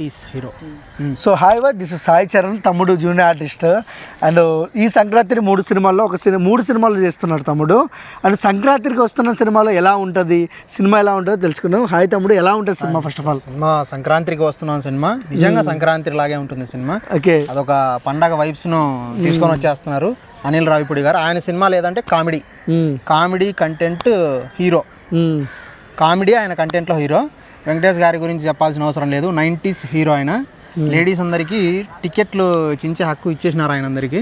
Nineties hero so hi వా this Sai Charan తమ్ముడు junior artist and ఈ సంక్రాంతి మూడు సినిమాల్లో ఒక సినిమా మూడు సినిమాలు చేస్తున్నాడు తమ్ముడు. అండ్ సంక్రాంతికి వస్తున్న సినిమాలో ఎలా ఉంటుంది? సినిమా ఎలా ఉంటుందో తెలుసుకుందాం. హాయ్ తమ్ముడు ఎలా ఉంటుంది cinema first of all cinema సంక్రాంతికి వస్తున్నాం సినిమా. నిజంగా సంక్రాంతి లాగే ఉంటుంది సినిమా. ఓకే. అదొక పండగ వైబ్స్ను తీసుకొని వచ్చేస్తున్నారు అనిల్ రావిపూడి గారు. ఆయన సినిమా లేదంటే comedy. Comedy content hero. Comedy ఆయన కంటెంట్లో హీరో. వెంకటేష్ గారి గురించి చెప్పాల్సిన అవసరం లేదు. నైంటీస్ హీరో ఆయన. లేడీస్ అందరికీ టికెట్లు చించే హక్కు ఇచ్చేసినారు ఆయన అందరికీ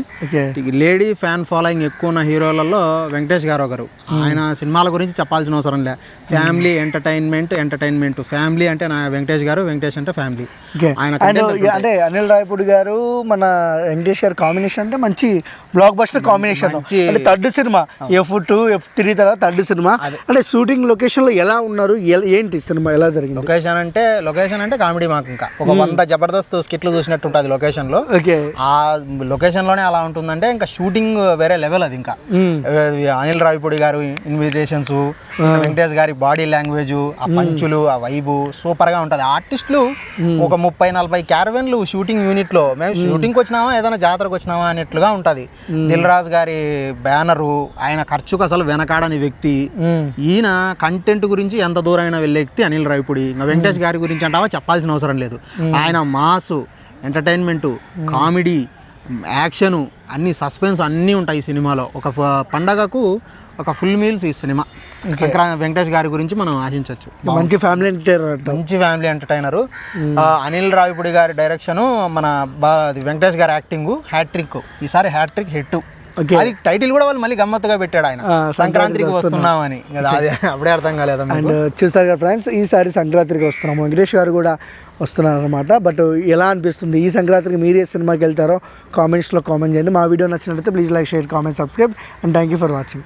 లేడీ ఫ్యాన్ ఫాలోయింగ్ ఎక్కువ ఉన్న హీరోలలో వెంకటేష్ గారు ఒకరు. ఆయన సినిమాల గురించి చెప్పాల్సిన అవసరం లే. Family entertainment entertainment. ఫ్యామిలీ అంటే నా వెంకటేష్ గారు వెంకటేష్ అంటే ఫ్యామిలీ. ఆయన అంటే అనిల్ రాయపూడి గారు మన వెంకటేష్ గారు కాంబినేషన్ అంటే మంచి బ్లాక్ బస్టర్ కాంబినేషన్ అంటే third cinema F two F three తర్వాత థర్డ్ సినిమా అంటే షూటింగ్ లొకేషన్లో ఎలా ఉన్నారు? ఏంటి సినిమా ఎలా జరిగింది? లొకేషన్ అంటే లొకేషన్ అంటే కామెడీ మాకు ఇంకా. ఒక వంద జబర్దస్త్ స్కిట్లు చూసినట్టు ఉంటుంది లొకేషన్లో ఓకే. ఆ లొకేషన్లోనే అలా ఉంటుందంటే ఇంకా షూటింగ్ వేరే లెవెల్ అది ఇంకా. అనిల్ రావిపూడి గారు ఇన్విటేషన్స్ వెంకటేష్ గారి బాడీ లాంగ్వేజ్ ఆ పంచులు ఆ వైబు సూపర్గా ఉంటది. ఆర్టిస్టులు ఒక ముప్పై నలభై క్యారవెన్లు షూటింగ్ యూనిట్లో మేము. షూటింగ్కి వచ్చినామా ఏదైనా జాతరకు వచ్చినామా అన్నట్లుగా ఉంటది. దిల్ రాజు గారి బ్యానరు ఆయన ఖర్చుకు అసలు వెనకాడని వ్యక్తి. ఈయన కంటెంట్ గురించి ఎంత దూరమైనా వెళ్ళే వ్యక్తి అనిల్ రావిపూడి. ఇంకా వెంకటేష్ గారి గురించి అంటావా? చెప్పాల్సిన అవసరం లేదు. ఆయన మాసు ఎంటర్టైన్మెంటు కామెడీ యాక్షను అన్ని సస్పెన్స్ అన్నీ ఉంటాయి ఈ సినిమాలో. ఒక పండగకు ఒక ఫుల్ మీల్స్ ఈ సినిమా. వెంకటేష్ గారి గురించి మనం ఆశించవచ్చు మంచి ఫ్యామిలీ ఎంటర్టైనర్ మంచి ఫ్యామిలీ ఎంటర్టైనర్. అనిల్ రావిపూడి గారి డైరెక్షన్ మన వెంకటేష్ గారి యాక్టింగ్ హ్యాట్రిక్. ఈసారి హ్యాట్రిక్ హిట్. Okay. అది టైటిల్ కూడా వాళ్ళు మళ్ళీ గమ్మత్తుగా పెట్టాడు ఆయన. సంక్రాంతికి వస్తున్నామని అది అప్పుడే అర్థం కాలేదా? అండ్ చూసారు కదా ఫ్రెండ్స్ ఈసారి సంక్రాంతికి వస్తున్నాము. వెంకటేష్ గారు కూడా వస్తున్నారు అనమాట బట్ ఎలా అనిపిస్తుంది? ఈ సంక్రాంతికి మీరు ఏ సినిమాకి వెళ్తారో కామెంట్స్లో కామెంట్ చేయండి. మా వీడియో నచ్చినట్లయితే please like share comment subscribe and thank you for watching